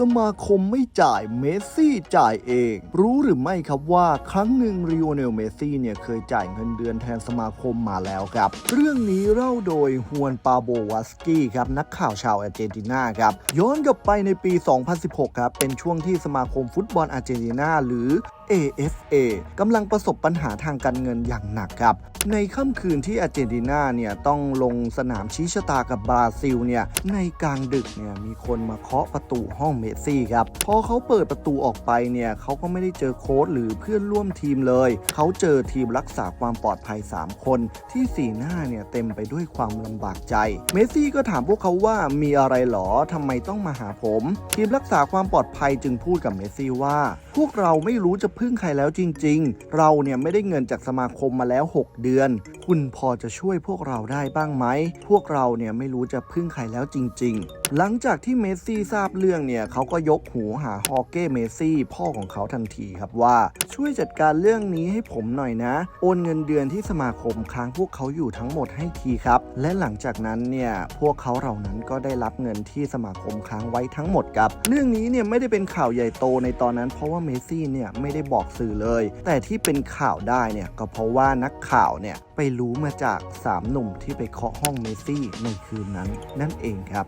สมาคมไม่จ่ายเมสซี่จ่ายเอง รู้หรือไม่ครับว่าครั้งหนึ่งริโอเนลเมสซี่เนี่ยเคยจ่ายเงินเดือนแทนสมาคมมาแล้วครับ เรื่องนี้เล่าโดยฮวนปาโบวัสกี้ครับนักข่าวชาวอาร์เจนตินาครับย้อนกลับไปในปี 2016 ครับ เป็นช่วงที่สมาคมฟุตบอลอาร์เจนตินาหรือ AFA กำลังประสบปัญหาทางการเงินอย่างหนักครับ ในค่ำคืนที่อาร์เจนตินาเนี่ยต้องลงสนามชี้ชะตากับบราซิลเนี่ยในกลางดึกเนี่ยมีคนมาเคาะประตูห้องเมสซี่ครับ พอเขาเปิดประตูออกไปเนี่ยเขาก็ไม่ได้เจอโค้ชหรือเพื่อนร่วมทีมเลย เขาเจอทีมรักษาความปลอดภัย 3 คน ที่สีหน้าเนี่ยเต็มไปด้วยความลำบากใจ เมสซี่ก็ถามพวกเขาว่ามีอะไรหรอทำไมต้องมาหาผม ทีมรักษาความปลอดภัยจึงพูดกับเมสซี่ว่า พวกเราไม่รู้จะพึ่งใครแล้วจริง ๆ เราเนี่ยไม่ได้เงินจากสมาคมมาแล้ว 6 เดือน คุณพอจะช่วยพวกเราได้บ้างไหม พวกเราเนี่ยไม่รู้จะพึ่งใครแล้วจริง ๆ หลังจากที่เมสซี่ทราบเรื่องเนี่ยเขาก็ยกหูหาฮอเก้เมสซี่พ่อของเขาทันทีครับว่า ช่วยจัดการเรื่องนี้ให้ผมหน่อยนะ โอนเงินเดือนที่สมาคมค้างพวกเขาอยู่ทั้งหมดให้ทีครับ และหลังจากนั้นเนี่ยพวกเขาเหล่านั้นก็ได้รับเงินที่สมาคมค้างไว้ทั้งหมดครับ เรื่องนี้เนี่ยไม่ได้เป็นข่าวใหญ่โตในตอนนั้น เพราะว่าเมสซี่เนี่ยไม่ได้บอกสื่อเลย แต่ที่เป็นข่าวได้เนี่ยก็เพราะว่านักข่าวเนี่ยไปรู้มาจาก 3 หนุ่มที่ไปเคาะห้องเมซี่ในคืนนั้นนั่นเองครับ